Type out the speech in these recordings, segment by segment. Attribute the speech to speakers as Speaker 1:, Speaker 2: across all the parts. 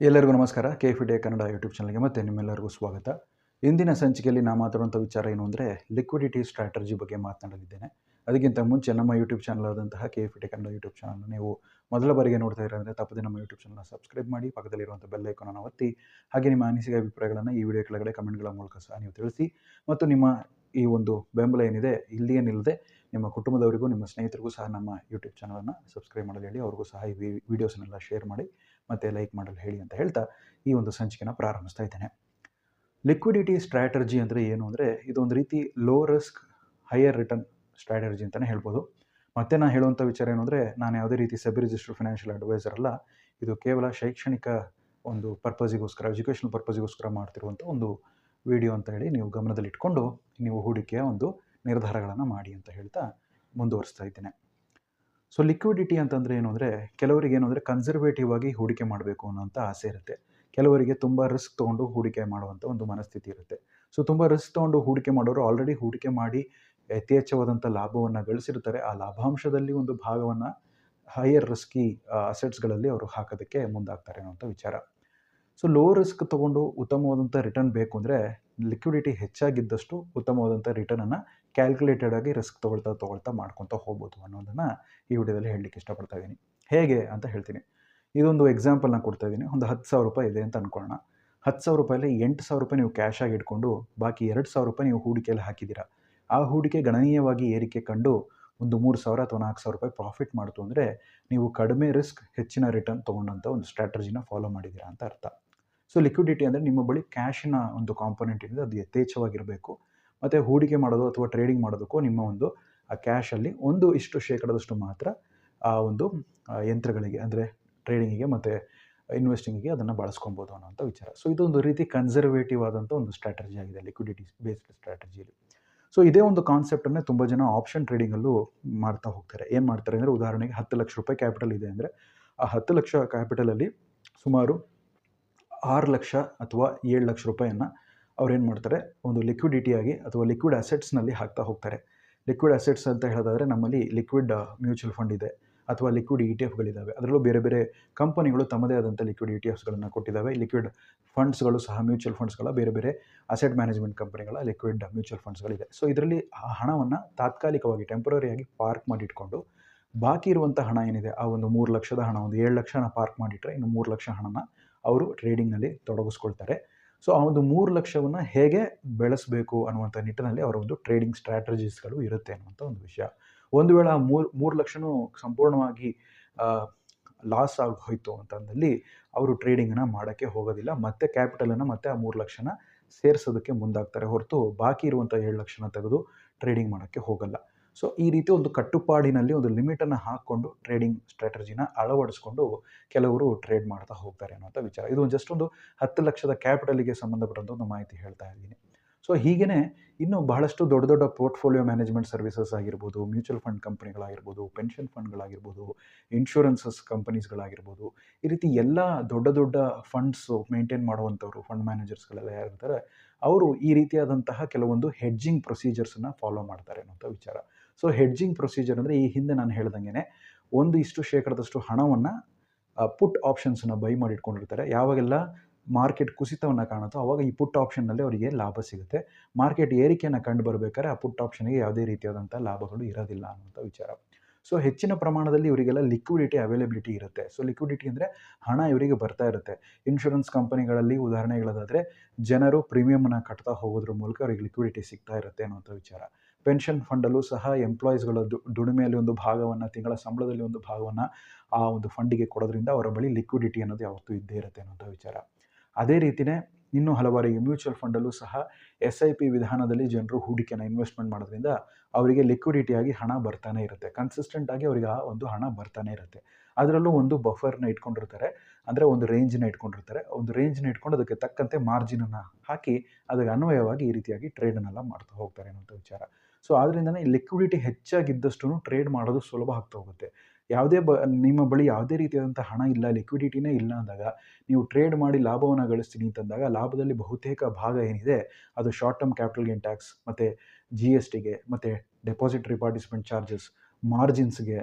Speaker 1: ಎಲ್ಲರಿಗೂ ನಮಸ್ಕಾರ. ಕೆ ಫಿ ಡೇ ಕನ್ನಡ ಯೂಟ್ಯೂಬ್ ಚಾನಲ್ಗೆ ಮತ್ತೆ ನಿಮ್ಮೆಲ್ಲರಿಗೂ ಸ್ವಾಗತ. ಇಂದಿನ ಸಂಚಿಕೆಯಲ್ಲಿ ನಾ ಮಾತಾಡುವಂಥ ವಿಚಾರ ಏನು ಅಂದರೆ ಲಿಕ್ವಿಡಿಟಿ ಸ್ಟ್ರಾಟಜಿ ಬಗ್ಗೆ ಮಾತನಾಡಲಿದ್ದೇನೆ. ಅದಕ್ಕಿಂತ ಮುಂಚೆ ನಮ್ಮ ಯೂಟ್ಯೂಬ್ ಚಾನಲ್ ಆದಂತಹ ಕೆ ಫಿ ಡೇ ಕನ್ನಡ ಯೂಟ್ಯೂಬ್ ಚಾನಲ್ ನೀವು ಮೊದಲ ಬಾರಿಗೆ ನೋಡ್ತಾ ಇರೋದ್ರೆ ತಪ್ಪದೆ ನಮ್ಮ ಯೂಟ್ಯೂಬ್ ಚಾನಲ್ನ ಸಬ್ಸ್ಕ್ರೈಬ್ ಮಾಡಿ ಪಕ್ಕದಲ್ಲಿರುವಂಥ ಬೆಲ್ ಐಕಾನನ್ನು ಒತ್ತಿ, ಹಾಗೆ ನಿಮ್ಮ ಅನಿಸಿಕೆ ಅಭಿಪ್ರಾಯಗಳನ್ನು ಈ ವಿಡಿಯೋ ಕೆಳಗಡೆ ಕಮೆಂಟ್ಗಳ ಮೂಲಕ ಸಹ ನೀವು ತಿಳಿಸಿ. ಮತ್ತು ನಿಮ್ಮ ಈ ಒಂದು ಬೆಂಬಲ ಏನಿದೆ ಇಲ್ಲಿಯೇ ನಿಲ್ಲದೆ ನಿಮ್ಮ ಕುಟುಂಬದವರಿಗೂ, ನಿಮ್ಮ ಸ್ನೇಹಿತರಿಗೂ ಸಹ ನಮ್ಮ ಯೂಟ್ಯೂಬ್ ಚಾನಲನ್ನು ಸಬ್ಸ್ಕ್ರೈಬ್ ಮಾಡಲು ಹೇಳಿ, ಅವ್ರಿಗೂ ಸಹ ಈ ವಿಡಿಯೋಸನ್ನೆಲ್ಲ ಶೇರ್ ಮಾಡಿ ಮತ್ತು ಲೈಕ್ ಮಾಡಲು ಹೇಳಿ ಅಂತ ಹೇಳ್ತಾ ಈ ಒಂದು ಸಂಚಿಕೆನ ಪ್ರಾರಂಭಿಸ್ತಾ ಇದ್ದೇನೆ. ಲಿಕ್ವಿಡಿಟಿ ಸ್ಟ್ರಾಟರ್ಜಿ ಅಂದರೆ ಏನು ಅಂದರೆ ಇದೊಂದು ರೀತಿ low risk higher return strategy ಅಂತಲೇ ಹೇಳ್ಬೋದು. ಮತ್ತೆ ನಾನು ಹೇಳುವಂಥ ವಿಚಾರ ಏನು ಅಂದರೆ ನಾನು ಯಾವುದೇ ರೀತಿ ಸಬ್ ರಿಜಿಸ್ಟರ್ ಫಿನಾನ್ಷಿಯಲ್ ಅಡ್ವೈಸರ್ ಅಲ್ಲ, ಇದು ಕೇವಲ ಶೈಕ್ಷಣಿಕ ಒಂದು ಪರ್ಪಸಿಗೋಸ್ಕರ ಎಜುಕೇಷನಲ್ ಪರ್ಪಸಿಗೋಸ್ಕರ ಮಾಡ್ತಿರುವಂಥ ಒಂದು ವಿಡಿಯೋ ಅಂತ ಹೇಳಿ ನೀವು ಗಮನದಲ್ಲಿಟ್ಕೊಂಡು ನೀವು ಹೂಡಿಕೆಯ ಒಂದು ನಿರ್ಧಾರಗಳನ್ನು ಮಾಡಿ ಅಂತ ಹೇಳ್ತಾ ಮುಂದುವರಿಸ್ತಾ ಇದ್ದೇನೆ. ಸೊ ಲಿಕ್ವಿಡಿಟಿ ಅಂತಂದರೆ ಏನು ಅಂದರೆ, ಕೆಲವರಿಗೆ ಏನು ಅಂದರೆ ಕನ್ಸರ್ವೇಟಿವ್ ಆಗಿ ಹೂಡಿಕೆ ಮಾಡಬೇಕು ಅನ್ನೋಂಥ ಆಸೆ ಇರುತ್ತೆ. ಕೆಲವರಿಗೆ ತುಂಬ ರಿಸ್ಕ್ ತೊಗೊಂಡು ಹೂಡಿಕೆ ಮಾಡುವಂಥ ಒಂದು ಮನಸ್ಥಿತಿ ಇರುತ್ತೆ. ಸೊ ತುಂಬ ರಿಸ್ಕ್ ತೊಗೊಂಡು ಹೂಡಿಕೆ ಮಾಡೋರು ಆಲ್ರೆಡಿ ಹೂಡಿಕೆ ಮಾಡಿ ಯಥೇಚ್ಛವಾದಂಥ ಲಾಭವನ್ನು ಗಳಿಸಿರ್ತಾರೆ. ಆ ಲಾಭಾಂಶದಲ್ಲಿ ಒಂದು ಭಾಗವನ್ನು ಹೈಯರ್ ರಿಸ್ಕಿ ಅಸೆಟ್ಸ್ಗಳಲ್ಲಿ ಅವರು ಹಾಕೋದಕ್ಕೆ ಮುಂದಾಗ್ತಾರೆ ಅನ್ನೋಂಥ ವಿಚಾರ. ಸೊ ಲೋ ರಿಸ್ಕ್ ತೊಗೊಂಡು ಉತ್ತಮವಾದಂಥ ರಿಟರ್ನ್ ಬೇಕು ಅಂದರೆ ಲಿಕ್ವಿಡಿಟಿ ಹೆಚ್ಚಾಗಿದ್ದಷ್ಟು ಉತ್ತಮವಾದಂಥ ರಿಟರ್ನನ್ನು ಕ್ಯಾಲ್ಕುಲೇಟೆಡ್ ಆಗಿ ರಿಸ್ಕ್ ತೊಗೊಳ್ತಾ ತೊಗೊಳ್ತಾ ಮಾಡ್ಕೊತಾ ಹೋಗ್ಬೋದು ಅನ್ನೋದನ್ನು ಈ ವಿಡಿಯೋದಲ್ಲಿ ಹೇಳಲಿಕ್ಕೆ ಇಷ್ಟಪಡ್ತಾ ಇದ್ದೀನಿ. ಹೇಗೆ ಅಂತ ಹೇಳ್ತೀನಿ. ಇದೊಂದು ಎಕ್ಸಾಂಪಲ್ ನಾನು ಕೊಡ್ತಾ ಇದ್ದೀನಿ. ಒಂದು ಹತ್ತು ಸಾವಿರ ರೂಪಾಯಿ ಇದೆ ಅಂತ ಅಂದ್ಕೊಳ್ಳೋಣ ಹತ್ತು ಸಾವಿರ ರೂಪಾಯಲ್ಲಿ ಎಂಟು ಸಾವಿರ ರೂಪಾಯಿ ನೀವು ಕ್ಯಾಶ್ ಆಗಿ ಇಟ್ಕೊಂಡು, ಬಾಕಿ ಎರಡು ಸಾವಿರ ರೂಪಾಯಿ ನೀವು ಹೂಡಿಕೆಯಲ್ಲಿ ಹಾಕಿದ್ದೀರಾ? ಆ ಹೂಡಿಕೆ ಗಣನೀಯವಾಗಿ ಏರಿಕೆ ಕಂಡು ಒಂದು ಮೂರು ಸಾವಿರ ಅಥವಾ ನಾಲ್ಕು ಸಾವಿರ ರೂಪಾಯಿ ಪ್ರಾಫಿಟ್ ಮಾಡ್ತು ಅಂದರೆ ನೀವು ಕಡಿಮೆ ರಿಸ್ಕ್ ಹೆಚ್ಚಿನ ರಿಟರ್ನ್ ತೊಗೊಂಡಂಥ ಒಂದು ಸ್ಟ್ರಾಟಜಿನ ಫಾಲೋ ಮಾಡಿದ್ದೀರಾ ಅಂತ ಅರ್ಥ. ಸೊ ಲಿಕ್ವಿಡಿಟಿ ಅಂದರೆ ನಿಮ್ಮ ಬಳಿ ಕ್ಯಾಶಿನ ಒಂದು ಕಾಂಪೊನೆಂಟ್ ಏನಿದೆ, ಅದು ಯಥೇಚ್ಛವಾಗಿರಬೇಕು. ಮತ್ತು ಹೂಡಿಕೆ ಮಾಡೋದು ಅಥವಾ ಟ್ರೇಡಿಂಗ್ ಮಾಡೋದಕ್ಕೂ ನಿಮ್ಮ ಒಂದು, ಆ ಕ್ಯಾಶಲ್ಲಿ ಒಂದು ಇಷ್ಟು ಶೇಕಡದಷ್ಟು ಮಾತ್ರ, ಆ ಒಂದು ಯಂತ್ರಗಳಿಗೆ ಅಂದರೆ ಟ್ರೇಡಿಂಗಿಗೆ ಮತ್ತು ಇನ್ವೆಸ್ಟಿಂಗಿಗೆ ಅದನ್ನು ಬಳಸ್ಕೊಬೋದು ಅನ್ನೋಂಥ ವಿಚಾರ. ಸೊ ಇದೊಂದು ರೀತಿ ಕನ್ಸರ್ವೇಟಿವ್ ಆದಂಥ ಒಂದು ಸ್ಟ್ರಾಟಜಿ ಆಗಿದೆ ಲಿಕ್ವಿಡಿಟಿ ಬೇಸ್ಡ್ ಸ್ಟ್ರಾಟಜಿಯಲ್ಲಿ ಸೊ ಇದೇ ಒಂದು ಕಾನ್ಸೆಪ್ಟನ್ನೇ ತುಂಬ ಜನ ಆಪ್ಷನ್ ಟ್ರೇಡಿಂಗಲ್ಲೂ ಮಾಡ್ತಾ ಹೋಗ್ತಾರೆ. ಏನು ಮಾಡ್ತಾರೆ ಅಂದರೆ ಉದಾಹರಣೆಗೆ ಹತ್ತು ಲಕ್ಷ ರೂಪಾಯಿ ಕ್ಯಾಪಿಟಲ್ ಇದೆ ಅಂದರೆ, ಆ ಹತ್ತು ಲಕ್ಷ ಕ್ಯಾಪಿಟಲಲ್ಲಿ ಸುಮಾರು ಆರು ಲಕ್ಷ ಅಥವಾ ಏಳು ಲಕ್ಷ ರೂಪಾಯಿಯನ್ನು ಅವ್ರು ಏನು ಮಾಡ್ತಾರೆ? ಒಂದು ಲಿಕ್ವಿಡಿಟಿಯಾಗಿ ಅಥವಾ ಲಿಕ್ವಿಡ್ ಅಸೆಟ್ಸ್ನಲ್ಲಿ ಹಾಕ್ತಾ ಹೋಗ್ತಾರೆ. ಲಿಕ್ವಿಡ್ ಅಸೆಟ್ಸ್ ಅಂತ ಹೇಳೋದಾದರೆ ನಮ್ಮಲ್ಲಿ ಲಿಕ್ವಿಡ್ ಮ್ಯೂಚುವಲ್ ಫಂಡ್ ಇದೆ ಅಥವಾ ಲಿಕ್ವಿಡ್ ಇ ಟಿ ಎಫ್ಗಳಿದ್ದಾವೆ ಅದರಲ್ಲೂ ಬೇರೆ ಬೇರೆ ಕಂಪನಿಗಳು ತಮ್ಮದೇ ಆದಂಥ ಲಿಕ್ವಿಡ್ ಇ ಟಿ ಎಫ್ಸ್ಗಳನ್ನು ಕೊಟ್ಟಿದ್ದಾವೆ ಲಿಕ್ವಿಡ್ ಫಂಡ್ಸ್ಗಳು ಸಹ ಮ್ಯೂಚುವಲ್ ಫಂಡ್ಸ್ಗಳ ಬೇರೆ ಬೇರೆ ಅಸೆಟ್ ಮ್ಯಾನೇಜ್ಮೆಂಟ್ ಕಂಪನಿಗಳ ಲಿಕ್ವಿಡ್ ಮ್ಯೂಚುವಲ್ ಫಂಡ್ಸ್ಗಳಿದೆ ಸೊ ಇದರಲ್ಲಿ ಆ ಹಣವನ್ನು ತಾತ್ಕಾಲಿಕವಾಗಿ ಟೆಂಪ್ರರಿಯಾಗಿ ಪಾರ್ಕ್ ಮಾಡಿಟ್ಕೊಂಡು ಬಾಕಿ ಇರುವಂಥ ಹಣ ಏನಿದೆ? ಆ ಒಂದು ಮೂರು ಲಕ್ಷದ ಹಣ, ಒಂದು ಏಳು ಲಕ್ಷನ ಪಾರ್ಕ್ ಮಾಡಿಟ್ರೆ ಇನ್ನು ಮೂರು ಲಕ್ಷ ಹಣನ ಅವರು ಟ್ರೇಡಿಂಗ್ನಲ್ಲಿ ತೊಡಗಿಸ್ಕೊಳ್ತಾರೆ. ಸೊ ಆ ಒಂದು ಮೂರು ಲಕ್ಷವನ್ನು ಹೇಗೆ ಬೆಳೆಸಬೇಕು ಅನ್ನುವಂಥ ನಿಟ್ಟಿನಲ್ಲಿ ಅವರ ಒಂದು ಟ್ರೇಡಿಂಗ್ ಸ್ಟ್ರಾಟಜೀಸ್ಗಳು ಇರುತ್ತೆ ಅನ್ನುವಂಥ ಒಂದು ವಿಷಯ. ಒಂದು ವೇಳೆ ಆ ಮೂರು ಮೂರು ಲಕ್ಷನೂ ಸಂಪೂರ್ಣವಾಗಿ ಲಾಸ್ ಆಗಿ ಹೋಯಿತು ಅಂತಂದಲ್ಲಿ ಅವರು ಟ್ರೇಡಿಂಗನ್ನು ಮಾಡೋಕ್ಕೆ ಹೋಗೋದಿಲ್ಲ. ಮತ್ತೆ ಕ್ಯಾಪಿಟಲನ್ನು ಮತ್ತೆ ಆ ಮೂರು ಲಕ್ಷನ ಸೇರಿಸೋದಕ್ಕೆ ಮುಂದಾಗ್ತಾರೆ ಹೊರತು ಬಾಕಿ ಇರುವಂಥ ಏಳು ಲಕ್ಷನ ತೆಗೆದು ಟ್ರೇಡಿಂಗ್ ಮಾಡೋಕ್ಕೆ ಹೋಗಲ್ಲ. ಸೊ ಈ ರೀತಿ ಒಂದು ಕಟ್ಟುಪಾಡಿನಲ್ಲಿ ಒಂದು ಲಿಮಿಟನ್ನು ಹಾಕ್ಕೊಂಡು ಟ್ರೇಡಿಂಗ್ ಸ್ಟ್ರಾಟಜಿನ ಅಳವಡಿಸ್ಕೊಂಡು ಕೆಲವರು ಟ್ರೇಡ್ ಮಾಡ್ತಾ ಹೋಗ್ತಾರೆ ಅನ್ನೋಂಥ ವಿಚಾರ. ಇದು ಜಸ್ಟ್ ಒಂದು ಹತ್ತು ಲಕ್ಷದ ಕ್ಯಾಪಿಟಲಿಗೆ ಸಂಬಂಧಪಟ್ಟಂಥ ಒಂದು ಮಾಹಿತಿ ಹೇಳ್ತಾ ಇದ್ದೀನಿ. ಸೊ ಹೀಗೇ ಇನ್ನು ಬಹಳಷ್ಟು ದೊಡ್ಡ ದೊಡ್ಡ ಪೋರ್ಟ್ಫೋಲಿಯೋ ಮ್ಯಾನೇಜ್ಮೆಂಟ್ ಸರ್ವಿಸಸ್ ಆಗಿರ್ಬೋದು ಮ್ಯೂಚುವಲ್ ಫಂಡ್ ಕಂಪ್ನಿಗಳಾಗಿರ್ಬೋದು ಪೆನ್ಷನ್ ಫಂಡ್ಗಳಾಗಿರ್ಬೋದು ಇನ್ಶೂರೆನ್ಸಸ್ ಕಂಪನೀಸ್ಗಳಾಗಿರ್ಬೋದು ಈ ರೀತಿ ಎಲ್ಲ ದೊಡ್ಡ ದೊಡ್ಡ ಫಂಡ್ಸು ಮೇಂಟೈನ್ ಮಾಡುವಂಥವ್ರು ಫಂಡ್ ಮ್ಯಾನೇಜರ್ಸ್ಗಳೆಲ್ಲ ಯಾರಿರ್ತಾರೆ, ಅವರು ಈ ರೀತಿಯಾದಂತಹ ಕೆಲವೊಂದು ಹೆಡ್ಜಿಂಗ್ ಪ್ರೊಸೀಜರ್ಸನ್ನು ಫಾಲೋ ಮಾಡ್ತಾರೆ ಅನ್ನೋಂಥ ವಿಚಾರ. ಸೊ ಹೆಡ್ಜಿಂಗ್ ಪ್ರೊಸೀಜರ್ ಅಂದರೆ ಈ ಹಿಂದೆ ನಾನು ಹೇಳ್ದಂಗೆ ಒಂದು ಇಷ್ಟು ಶೇಕಡದಷ್ಟು ಹಣವನ್ನು ಪುಟ್ ಆಪ್ಷನ್ಸನ್ನು ಬೈ ಮಾಡಿ ಇಟ್ಕೊಂಡಿರ್ತಾರೆ. ಯಾವಾಗೆಲ್ಲ ಮಾರ್ಕೆಟ್ ಕುಸಿತವನ್ನು ಕಾಣುತ್ತೋ ಅವಾಗ ಈ ಪುಟ್ ಆಪ್ಷನ್ನಲ್ಲಿ ಅವರಿಗೆ ಲಾಭ ಸಿಗುತ್ತೆ. ಮಾರ್ಕೆಟ್ ಏರಿಕೆಯನ್ನು ಕಂಡು ಬರಬೇಕಾದ್ರೆ ಆ ಪುಟ್ ಆಪ್ಷನ್ಗೆ ಯಾವುದೇ ರೀತಿಯಾದಂಥ ಲಾಭಗಳು ಇರೋದಿಲ್ಲ ಅನ್ನೋಂಥ ವಿಚಾರ. ಸೊ ಹೆಚ್ಚಿನ ಪ್ರಮಾಣದಲ್ಲಿ ಇವರಿಗೆಲ್ಲ ಲಿಕ್ವಿಡಿಟಿ ಅವೈಲಬಿಲಿಟಿ ಇರುತ್ತೆ. ಸೊ ಲಿಕ್ವಿಡಿಟಿ ಅಂದರೆ ಹಣ ಇವರಿಗೆ ಬರ್ತಾ ಇರುತ್ತೆ. ಇನ್ಶೂರೆನ್ಸ್ ಕಂಪನಿಗಳಲ್ಲಿ ಉದಾಹರಣೆ ಹೇಳೋದಾದರೆ ಜನರು ಪ್ರೀಮಿಯಮನ್ನು ಕಟ್ತಾ ಹೋಗೋದ್ರ ಮೂಲಕ ಅವರಿಗೆ ಲಿಕ್ವಿಡಿಟಿ ಸಿಗ್ತಾ ಇರುತ್ತೆ ಅನ್ನೋಂಥ ವಿಚಾರ. ಪೆನ್ಷನ್ ಫಂಡಲ್ಲೂ ಸಹ ಎಂಪ್ಲಾಯೀಸ್ಗಳ ದುಡಿಮೆಯಲ್ಲಿ ಒಂದು ಭಾಗವನ್ನು, ತಿಂಗಳ ಸಂಬಳದಲ್ಲಿ ಒಂದು ಭಾಗವನ್ನು ಆ ಒಂದು ಫಂಡಿಗೆ ಕೊಡೋದ್ರಿಂದ ಅವರ ಬಳಿ ಲಿಕ್ವಿಡಿಟಿ ಅನ್ನೋದು ಯಾವತ್ತೂ ಇದ್ದೇ ಇರುತ್ತೆ ಅನ್ನೋಂಥ ವಿಚಾರ. ಅದೇ ರೀತಿಯೇ ಇನ್ನೂ ಹಲವಾರು ಮ್ಯೂಚುವಲ್ ಫಂಡಲ್ಲೂ ಸಹ ಎಸ್ ಐ ಪಿ ವಿಧಾನದಲ್ಲಿ ಜನರು ಹೂಡಿಕೆನ ಇನ್ವೆಸ್ಟ್ಮೆಂಟ್ ಮಾಡೋದ್ರಿಂದ ಅವರಿಗೆ ಲಿಕ್ವಿಡಿಟಿಯಾಗಿ ಹಣ ಬರ್ತಾನೆ ಇರುತ್ತೆ. ಕನ್ಸಿಸ್ಟೆಂಟ್ ಆಗಿ ಅವರಿಗೆ ಆ ಒಂದು ಹಣ ಬರ್ತಾನೆ ಇರುತ್ತೆ. ಅದರಲ್ಲೂ ಒಂದು ಬಫರ್ನ ಇಟ್ಕೊಂಡಿರ್ತಾರೆ. ಅಂದರೆ ಒಂದು ರೇಂಜನ್ನ ಇಟ್ಕೊಂಡಿರ್ತಾರೆ. ಒಂದು ರೇಂಜ್ನ ಇಟ್ಕೊಂಡು ಅದಕ್ಕೆ ತಕ್ಕಂತೆ ಮಾರ್ಜಿನನ್ನು ಹಾಕಿ ಅದಕ್ಕೆ ಅನ್ವಯವಾಗಿ ಈ ರೀತಿಯಾಗಿ ಟ್ರೇಡನ್ನೆಲ್ಲ ಮಾಡ್ತಾ ಹೋಗ್ತಾರೆ ಅನ್ನೋಂಥ ವಿಚಾರ. ಸೊ ಆದ್ದರಿಂದನೇ ಲಿಕ್ವಿಡಿಟಿ ಹೆಚ್ಚಾಗಿದ್ದಷ್ಟು ಟ್ರೇಡ್ ಮಾಡೋದು ಸುಲಭ ಆಗ್ತಾ ಹೋಗುತ್ತೆ. ಯಾವುದೇ ಬ, ನಿಮ್ಮ ಬಳಿ ಯಾವುದೇ ರೀತಿಯಾದಂಥ ಹಣ ಇಲ್ಲ ಲಿಕ್ವಿಡಿಟಿನೇ ಇಲ್ಲ ಅಂದಾಗ, ನೀವು ಟ್ರೇಡ್ ಮಾಡಿ ಲಾಭವನ್ನು ಗಳಿಸ್ತೀನಿ ಅಂತಂದಾಗ ಲಾಭದಲ್ಲಿ ಬಹುತೇಕ ಭಾಗ ಏನಿದೆ, ಅದು short term capital gain tax ಮತ್ತು ಜಿ ಎಸ್ ಟಿಗೆ ಮತ್ತು ಡೆಪಾಸಿಟರಿ ಪಾರ್ಟಿಸಿಪೆಂಟ್ ಚಾರ್ಜಸ್ ಮಾರ್ಜಿನ್ಸ್ಗೆ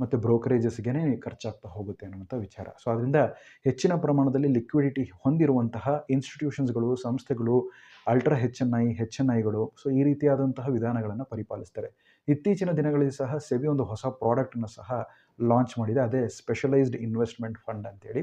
Speaker 1: ಮತ್ತು ಬ್ರೋಕರೇಜಸ್ಗೆ ಖರ್ಚಾಗ್ತಾ ಹೋಗುತ್ತೆ ಅನ್ನುವಂಥ ವಿಚಾರ. ಸೊ ಅದರಿಂದ ಹೆಚ್ಚಿನ ಪ್ರಮಾಣದಲ್ಲಿ ಲಿಕ್ವಿಡಿಟಿ ಹೊಂದಿರುವಂತಹ ಇನ್ಸ್ಟಿಟ್ಯೂಷನ್ಸ್ಗಳು, ಸಂಸ್ಥೆಗಳು, ultra H N I H N ಐಗಳು so ಈ ರೀತಿಯಾದಂತಹ ವಿಧಾನಗಳನ್ನು ಪರಿಪಾಲಿಸ್ತಾರೆ. ಇತ್ತೀಚಿನ ದಿನಗಳಲ್ಲಿ ಸಹ ಸೆಬಿ ಒಂದು ಹೊಸ ಪ್ರಾಡಕ್ಟನ್ನು ಸಹ ಲಾಂಚ್ ಮಾಡಿದೆ. ಅದೇ ಸ್ಪೆಷಲೈಸ್ಡ್ ಇನ್ವೆಸ್ಟ್ಮೆಂಟ್ ಫಂಡ್ ಅಂತೇಳಿ.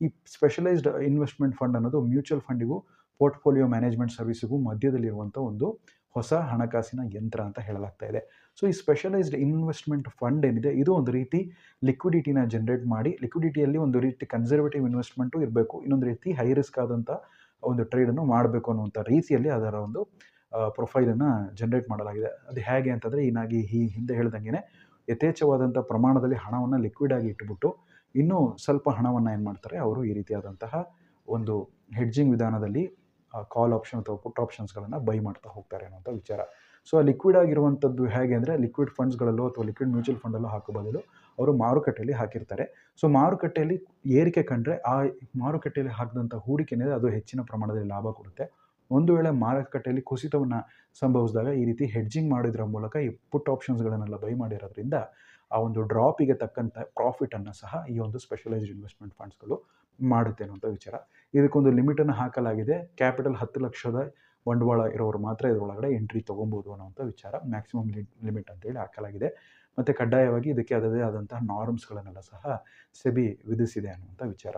Speaker 1: ಈ ಸ್ಪೆಷಲೈಸ್ಡ್ ಇನ್ವೆಸ್ಟ್ಮೆಂಟ್ ಫಂಡ್ ಅನ್ನೋದು ಮ್ಯೂಚುವಲ್ ಫಂಡಿಗೂ ಪೋರ್ಟ್ಫೋಲಿಯೋ ಮ್ಯಾನೇಜ್ಮೆಂಟ್ ಸರ್ವಿಸಿಗೂ ಮಧ್ಯದಲ್ಲಿರುವಂಥ ಒಂದು ಹೊಸ ಹಣಕಾಸಿನ ಯಂತ್ರ ಅಂತ ಹೇಳಲಾಗ್ತಾ ಇದೆ. ಸೊ ಈ ಸ್ಪೆಷಲೈಸ್ಡ್ ಇನ್ವೆಸ್ಟ್ಮೆಂಟ್ ಫಂಡ್ ಏನಿದೆ, ಇದು ಒಂದು ರೀತಿ ಲಿಕ್ವಿಡಿಟಿನ ಜನರೇಟ್ ಮಾಡಿ ಲಿಕ್ವಿಡಿಟಿಯಲ್ಲಿ ಒಂದು ರೀತಿ ಕನ್ಸರ್ವೇಟಿವ್ ಇನ್ವೆಸ್ಟ್ಮೆಂಟು ಇರಬೇಕು, ಇನ್ನೊಂದು ರೀತಿ ಹೈ ರಿಸ್ಕ್ ಆದಂಥ ಒಂದು ಟ್ರೇಡನ್ನು ಮಾಡಬೇಕು ಅನ್ನುವಂಥ ರೀತಿಯಲ್ಲಿ ಅದರ ಒಂದು ಪ್ರೊಫೈಲನ್ನು ಜನ್ರೇಟ್ ಮಾಡಲಾಗಿದೆ. ಅದು ಹೇಗೆ ಅಂತಂದರೆ, ಈನಾಗಿ ಈ ಹಿಂದೆ ಹೇಳ್ದಂಗೆ ಯಥೇಚ್ಛವಾದಂಥ ಪ್ರಮಾಣದಲ್ಲಿ ಹಣವನ್ನು ಲಿಕ್ವಿಡ್ ಆಗಿ ಇಟ್ಬಿಟ್ಟು, ಇನ್ನೂ ಸ್ವಲ್ಪ ಹಣವನ್ನು ಏನು ಮಾಡ್ತಾರೆ, ಅವರು ಈ ರೀತಿಯಾದಂತಹ ಒಂದು ಹೆಡ್ಜಿಂಗ್ ವಿಧಾನದಲ್ಲಿ ಕಾಲ್ ಆಪ್ಷನ್ ಅಥವಾ ಪುಟ್ ಆಪ್ಷನ್ಸ್ಗಳನ್ನು ಬೈ ಮಾಡ್ತಾ ಹೋಗ್ತಾರೆ ಅನ್ನೋಂಥ ವಿಚಾರ. ಸೊ ಲಿಕ್ವಿಡ್ ಆಗಿರುವಂಥದ್ದು ಹೇಗೆ ಅಂದರೆ ಲಿಕ್ವಿಡ್ ಫಂಡ್ಸ್ಗಳಲ್ಲೋ ಅಥವಾ ಲಿಕ್ವಿಡ್ ಮ್ಯೂಚುವಲ್ ಫಂಡಲ್ಲೋ ಹಾಕೋ ಬದಲು ಅವರು ಮಾರುಕಟ್ಟೆಯಲ್ಲಿ ಹಾಕಿರ್ತಾರೆ. ಸೊ ಮಾರುಕಟ್ಟೆಯಲ್ಲಿ ಏರಿಕೆ ಕಂಡ್ರೆ ಆ ಮಾರುಕಟ್ಟೆಯಲ್ಲಿ ಹಾಕಿದಂಥ ಹೂಡಿಕೆನೇ ಅದು ಹೆಚ್ಚಿನ ಪ್ರಮಾಣದಲ್ಲಿ ಲಾಭ ಕೊಡುತ್ತೆ. ಒಂದು ವೇಳೆ ಮಾರುಕಟ್ಟೆಯಲ್ಲಿ ಕುಸಿತವನ್ನು ಸಂಭವಿಸಿದಾಗ ಈ ರೀತಿ ಹೆಡ್ಜಿಂಗ್ ಮಾಡಿದ್ರ ಮೂಲಕ ಈ ಪುಟ್ ಆಪ್ಷನ್ಸ್ಗಳನ್ನೆಲ್ಲ ಬೈ ಮಾಡಿರೋದ್ರಿಂದ ಆ ಒಂದು ಡ್ರಾಪಿಗೆ ತಕ್ಕಂಥ ಪ್ರಾಫಿಟನ್ನು ಸಹ ಈ ಒಂದು ಸ್ಪೆಷಲೈಸ್ಡ್ ಇನ್ವೆಸ್ಟ್ಮೆಂಟ್ ಫಂಡ್ಸ್ಗಳು ಮಾಡುತ್ತೆ ಅನ್ನುವಂಥ ವಿಚಾರ. ಇದಕ್ಕೊಂದು ಲಿಮಿಟನ್ನು ಹಾಕಲಾಗಿದೆ. ಕ್ಯಾಪಿಟಲ್ ಹತ್ತು ಲಕ್ಷದ ಬಂಡವಾಳ ಇರೋರು ಮಾತ್ರ ಇದರೊಳಗಡೆ ಎಂಟ್ರಿ ತೊಗೊಬೋದು ಅನ್ನೋಂಥ ವಿಚಾರ ಮ್ಯಾಕ್ಸಿಮಮ್ ಲಿಮಿಟ್ ಅಂತೇಳಿ ಹಾಕಲಾಗಿದೆ. ಮತ್ತು ಕಡ್ಡಾಯವಾಗಿ ಇದಕ್ಕೆ ಅದದೇ ಆದಂತಹ ನಾರ್ಮ್ಸ್ಗಳನ್ನೆಲ್ಲ ಸಹ ಸೆಬಿ ವಿಧಿಸಿದೆ ಅನ್ನುವಂಥ ವಿಚಾರ.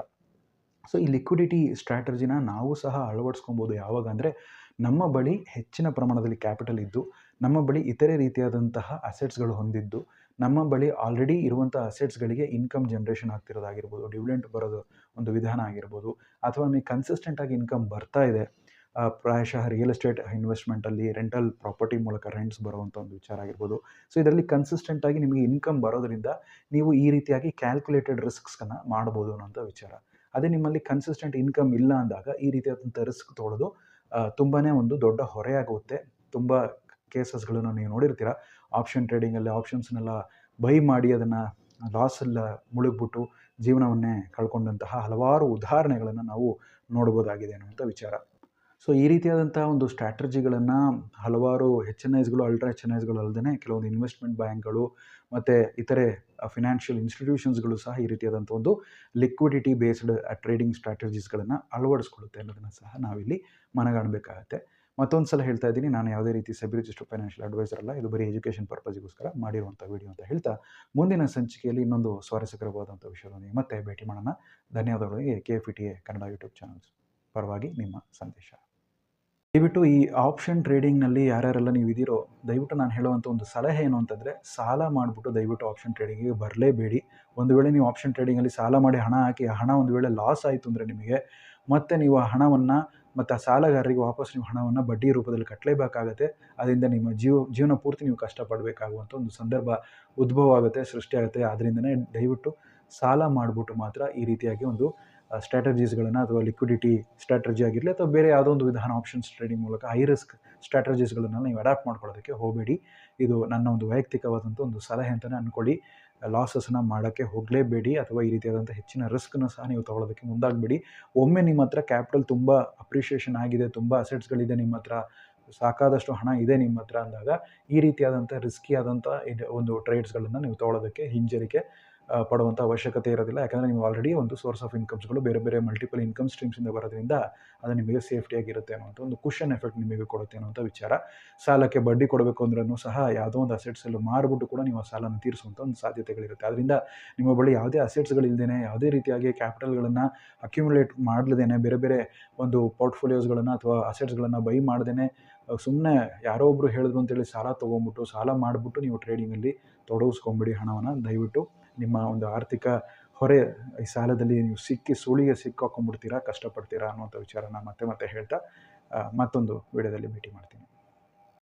Speaker 1: ಸೊ, ಈ ಲಿಕ್ವಿಡಿಟಿ ಸ್ಟ್ರಾಟಜಿನ ನಾವು ಸಹ ಅಳವಡಿಸ್ಕೊಬೋದು ಯಾವಾಗ ಅಂದರೆ ನಮ್ಮ ಬಳಿ ಹೆಚ್ಚಿನ ಪ್ರಮಾಣದಲ್ಲಿ ಕ್ಯಾಪಿಟಲ್ ಇದ್ದು, ನಮ್ಮ ಬಳಿ ಇತರೆ ರೀತಿಯಾದಂತಹ ಅಸೆಟ್ಸ್ಗಳು ಹೊಂದಿದ್ದು ನಮ್ಮ ಬಳಿ ಆಲ್ರೆಡಿ ಇರುವಂಥ ಅಸೆಟ್ಸ್ಗಳಿಗೆ ಇನ್ಕಮ್ ಜನ್ರೇಷನ್ ಆಗ್ತಿರೋದಾಗಿರ್ಬೋದು ಡಿವಿಡೆಂಟ್ ಬರೋದು ಒಂದು ವಿಧಾನ ಆಗಿರ್ಬೋದು, ಅಥವಾ ನಮಗೆ ಕನ್ಸಿಸ್ಟೆಂಟಾಗಿ ಇನ್ಕಮ್ ಬರ್ತಾ ಇದೆ ಪ್ರಾಯಶಃ ರಿಯಲ್ ಎಸ್ಟೇಟ್ ಇನ್ವೆಸ್ಟ್ಮೆಂಟಲ್ಲಿ ರೆಂಟಲ್ ಪ್ರಾಪರ್ಟಿ ಮೂಲಕ ರೆಂಟ್ಸ್ ಬರುವಂಥ ಒಂದು ವಿಚಾರ ಆಗಿರ್ಬೋದು. ಸೊ ಇದರಲ್ಲಿ ಕನ್ಸಿಸ್ಟೆಂಟಾಗಿ ನಿಮಗೆ ಇನ್ಕಮ್ ಬರೋದ್ರಿಂದ ನೀವು ಈ ರೀತಿಯಾಗಿ ಕ್ಯಾಲ್ಕುಲೇಟೆಡ್ ರಿಸ್ಕ್ಸನ್ನು ಮಾಡ್ಬೋದು ಅನ್ನೋಂಥ ವಿಚಾರ. ಅದೇ ನಿಮ್ಮಲ್ಲಿ ಕನ್ಸಿಸ್ಟೆಂಟ್ ಇನ್ಕಮ್ ಇಲ್ಲ ಅಂದಾಗ ಈ ರೀತಿಯಾದಂಥ ರಿಸ್ಕ್ ತೊಳೆದು ತುಂಬಾ ಒಂದು ದೊಡ್ಡ ಹೊರೆಯಾಗುತ್ತೆ ತುಂಬ ಕೇಸಸ್ಗಳನ್ನು ನೀವು ನೋಡಿರ್ತೀರ. ಆಪ್ಷನ್ ಟ್ರೇಡಿಂಗಲ್ಲಿ ಆಪ್ಷನ್ಸ್ನೆಲ್ಲ ಬೈ ಮಾಡಿ ಅದನ್ನು ಲಾಸಲ್ಲ ಮುಳುಗ್ಬಿಟ್ಟು ಜೀವನವನ್ನೇ ಕಳ್ಕೊಂಡಂತಹ ಹಲವಾರು ಉದಾಹರಣೆಗಳನ್ನು ನಾವು ನೋಡ್ಬೋದಾಗಿದೆ ಅನ್ನುವಂಥ ವಿಚಾರ. ಸೊ, ಈ ರೀತಿಯಾದಂಥ ಒಂದು ಸ್ಟ್ರಾಟಜಿಗಳನ್ನು ಹಲವಾರು ಹೆಚ್ ಎನ್ ಐಸ್ಗಳು, ಅಲ್ಟ್ರಾ ಎಚ್ ಎನ್ ಐಸ್ಗಳು ಅಲ್ಲದೆ ಕೆಲವೊಂದು ಇನ್ವೆಸ್ಟ್ಮೆಂಟ್ ಬ್ಯಾಂಕ್ಗಳು ಮತ್ತು ಇತರೆ ಫಿನಾನ್ಷಿಯಲ್ ಇನ್ಸ್ಟಿಟ್ಯೂಷನ್ಸ್ಗಳು ಸಹ ಈ ರೀತಿಯಾದಂಥ ಒಂದು ಲಿಕ್ವಿಡಿಟಿ ಬೇಸ್ಡ್ ಟ್ರೇಡಿಂಗ್ ಸ್ಟ್ರಾಟಜೀಸ್ಗಳನ್ನು ಅಳವಡಿಸ್ಕೊಳ್ಳುತ್ತೆ ಅನ್ನೋದನ್ನು ಸಹ ನಾವಿಲ್ಲಿ ಮನಗಾಣಬೇಕಾಗತ್ತೆ. ಮತ್ತೊಂದು ಸಲ ಹೇಳ್ತಾ ಇದ್ದೀನಿ, ನಾನು ಯಾವುದೇ ರೀತಿ ಸಬ್ ರಿಜಿಸ್ಟರ್ ಫೈನಾನ್ಷಿಯಲ್ ಅಡ್ವೈಸರ್ ಅಲ್ಲ, ಇದು ಬರೀ ಎಜುಕೇಷನ್ ಪರ್ಪಸ್ಗೋಸ್ಕರ ಮಾಡಿರುವಂಥ ವಿಡಿಯೋ ಅಂತ ಹೇಳ್ತಾ, ಮುಂದಿನ ಸಂಚಿಕೆಯಲ್ಲಿ ಇನ್ನೊಂದು ಸ್ವಾರಸ್ಯಕರವಾದಂಥ ವಿಷಯದೊಂದಿಗೆ ಮತ್ತೆ ಭೇಟಿ ಮಾಡೋಣ. ಧನ್ಯವಾದಗಳಿಗೆ K F T A Kannada YouTube channels ಪರವಾಗಿ ನಿಮ್ಮ ಸಂದೇಶ. ದಯವಿಟ್ಟು ಈ ಆಪ್ಷನ್ ಟ್ರೇಡಿಂಗ್ನಲ್ಲಿ ಯಾರ್ಯಾರೆಲ್ಲ ನೀವು ಇದ್ದೀರೋ ದಯವಿಟ್ಟು ನಾನು ಹೇಳುವಂಥ ಒಂದು ಸಲಹೆ ಏನು ಅಂತಂದರೆ, ಸಾಲ ಮಾಡಿಬಿಟ್ಟು ದಯವಿಟ್ಟು ಆಪ್ಷನ್ ಟ್ರೇಡಿಂಗಿಗೆ ಬರಲೇಬೇಡಿ. ಒಂದು ವೇಳೆ ನೀವು ಆಪ್ಷನ್ ಟ್ರೇಡಿಂಗಲ್ಲಿ ಸಾಲ ಮಾಡಿ ಹಣ ಹಾಕಿ ಹಣ ಒಂದು ವೇಳೆ ಲಾಸ್ ಆಯಿತು ಅಂದರೆ ನಿಮಗೆ, ಮತ್ತೆ ನೀವು ಆ ಹಣವನ್ನು ಮತ್ತು ಆ ಸಾಲಗಾರರಿಗೆ ವಾಪಸ್ ನೀವು ಹಣವನ್ನು ಬಡ್ಡಿ ರೂಪದಲ್ಲಿ ಕಟ್ಟಲೇಬೇಕಾಗತ್ತೆ ಅದರಿಂದ ನಿಮ್ಮ ಜೀವ, ಜೀವನ ಪೂರ್ತಿ ನೀವು ಕಷ್ಟಪಡಬೇಕಾಗುವಂಥ ಒಂದು ಸಂದರ್ಭ ಉದ್ಭವ ಆಗುತ್ತೆ ಸೃಷ್ಟಿಯಾಗುತ್ತೆ ಆದ್ದರಿಂದನೇ ದಯವಿಟ್ಟು ಸಾಲ ಮಾಡಿಬಿಟ್ಟು ಮಾತ್ರ ಈ ರೀತಿಯಾಗಿ ಒಂದು ಸ್ಟ್ರಾಟಜೀಸ್ಗಳನ್ನು ಅಥವಾ ಲಿಕ್ವಿಡಿಟಿ ಸ್ಟ್ರಾಟಜಿ ಆಗಿರಲಿ ಅಥವಾ ಬೇರೆ ಯಾವುದೋ ಒಂದು ವಿಧಾನ ಆಪ್ಷನ್ಸ್ ಟ್ರೇಡಿಂಗ್ ಮೂಲಕ ಹೈ ರಿಸ್ಕ್ ಸ್ಟ್ರಾಟಜೀಸ್ಗಳನ್ನು ನೀವು ಅಡಾಪ್ಟ್ ಮಾಡ್ಕೊಳ್ಳೋದಕ್ಕೆ ಹೋಗಬೇಡಿ. ಇದು ನನ್ನ ಒಂದು ವೈಯಕ್ತಿಕವಾದಂಥ ಒಂದು ಸಲಹೆ ಅಂತಲೇ ಅಂದ್ಕೊಳ್ಳಿ ಲಾಸಸ್ನ ಮಾಡೋಕ್ಕೆ ಹೋಗಲೇಬೇಡಿ ಅಥವಾ ಈ ರೀತಿಯಾದಂಥ ಹೆಚ್ಚಿನ ರಿಸ್ಕ್ನ ಸಹ ನೀವು ತೊಗೊಳೋದಕ್ಕೆ ಮುಂದಾಗಬೇಡಿ. ಒಮ್ಮೆ ನಿಮ್ಮ ಹತ್ರ ಕ್ಯಾಪಿಟಲ್ ತುಂಬ ಅಪ್ರಿಷಿಯೇಷನ್ ಆಗಿದೆ, ತುಂಬ ಅಸೆಟ್ಸ್ಗಳಿದೆ ನಿಮ್ಮ ಹತ್ರ, ಸಾಕಾದಷ್ಟು ಹಣ ಇದೆ ನಿಮ್ಮ ಹತ್ರ ಅಂದಾಗ ಈ ರೀತಿಯಾದಂಥ ರಿಸ್ಕಿಯಾದಂಥ ಇದು ಒಂದು ಟ್ರೇಡ್ಸ್ಗಳನ್ನು ನೀವು ತೊಗೊಳೋದಕ್ಕೆ ಹಿಂಜರಿಕೆ ಪಡುವಂಥ ಅವಶ್ಯಕತೆ ಇರೋದಿಲ್ಲ. ಯಾಕಂದರೆ ನೀವು ಆಲ್ರೆಡಿ ಒಂದು ಸೋರ್ಸ್ ಆಫ್ ಇನ್ಕಮ್ಸ್ಗಳು ಬೇರೆ ಬೇರೆ ಮಲ್ಟಿಪಲ್ ಇನ್ಕಮ್ ಸ್ಟ್ರೀಮ್ಸಿಂದ ಬರೋದ್ರಿಂದ ಅದು ನಿಮಗೆ ಸೇಫ್ಟಿಯಾಗಿರುತ್ತೆ ಅನ್ನೋಂಥ ಒಂದು ಕುಷನ್ ಎಫೆಕ್ಟ್ ನಿಮಗೆ ಕೊಡುತ್ತೆ ಅನ್ನೋಂಥ ವಿಚಾರ. ಸಾಲಕ್ಕೆ ಬಡ್ಡಿ ಕೊಡಬೇಕು ಅಂದ್ರೂ ಸಹ ಯಾವುದೋ ಒಂದು ಅಸೆಟ್ಸಲ್ಲಿ ಮಾರ್ಬಿಟ್ಟು ಕೂಡ ನೀವು ಆ ಸಾಲನ ತೀರಿಸುವಂಥ ಒಂದು ಸಾಧ್ಯತೆಗಳಿರುತ್ತೆ. ಅದರಿಂದ ನಿಮ್ಮ ಬಳಿ ಯಾವುದೇ ಅಸೆಟ್ಸ್ಗಳಿಲ್ಲದೇ ಯಾವುದೇ ರೀತಿಯಾಗಿ ಕ್ಯಾಪಿಟಲ್ಗಳನ್ನು ಅಕ್ಯುಮುಲೇಟ್ ಮಾಡಲದೇ ಬೇರೆ ಬೇರೆ ಒಂದು ಪೋರ್ಟ್ಫೋಲಿಯೋಸ್ಗಳನ್ನು ಅಥವಾ ಅಸೆಟ್ಸ್ಗಳನ್ನು ಬೈ ಮಾಡ್ದೇ ಸುಮ್ಮನೆ ಯಾರೋ ಒಬ್ಬರು ಹೇಳಿದ್ರು ಅಂತೇಳಿ ಸಾಲ ತೊಗೊಂಬಿಟ್ಟು, ಸಾಲ ಮಾಡಿಬಿಟ್ಟು ನೀವು ಟ್ರೇಡಿಂಗಲ್ಲಿ ತೊಡಗಿಸ್ಕೊಂಬಿಡಿ ಹಣವನ್ನು ದಯವಿಟ್ಟು. ನಿಮ್ಮ ಒಂದು ಆರ್ಥಿಕ ಹೊರೆ ಈ ಸಾಲದಲ್ಲಿ ನೀವು ಸಿಕ್ಕಿ ಸುಳಿಗೆ ಸಿಕ್ಕಾಕೊಂಡ್ಬಿಡ್ತೀರಾ, ಕಷ್ಟಪಡ್ತೀರಾ ಅನ್ನುವಂಥ ವಿಚಾರನ ಮತ್ತೆ ಮತ್ತೆ ಹೇಳ್ತಾ ಮತ್ತೊಂದು ವಿಡಿಯೋದಲ್ಲಿ ಭೇಟಿ ಮಾಡ್ತೀನಿ.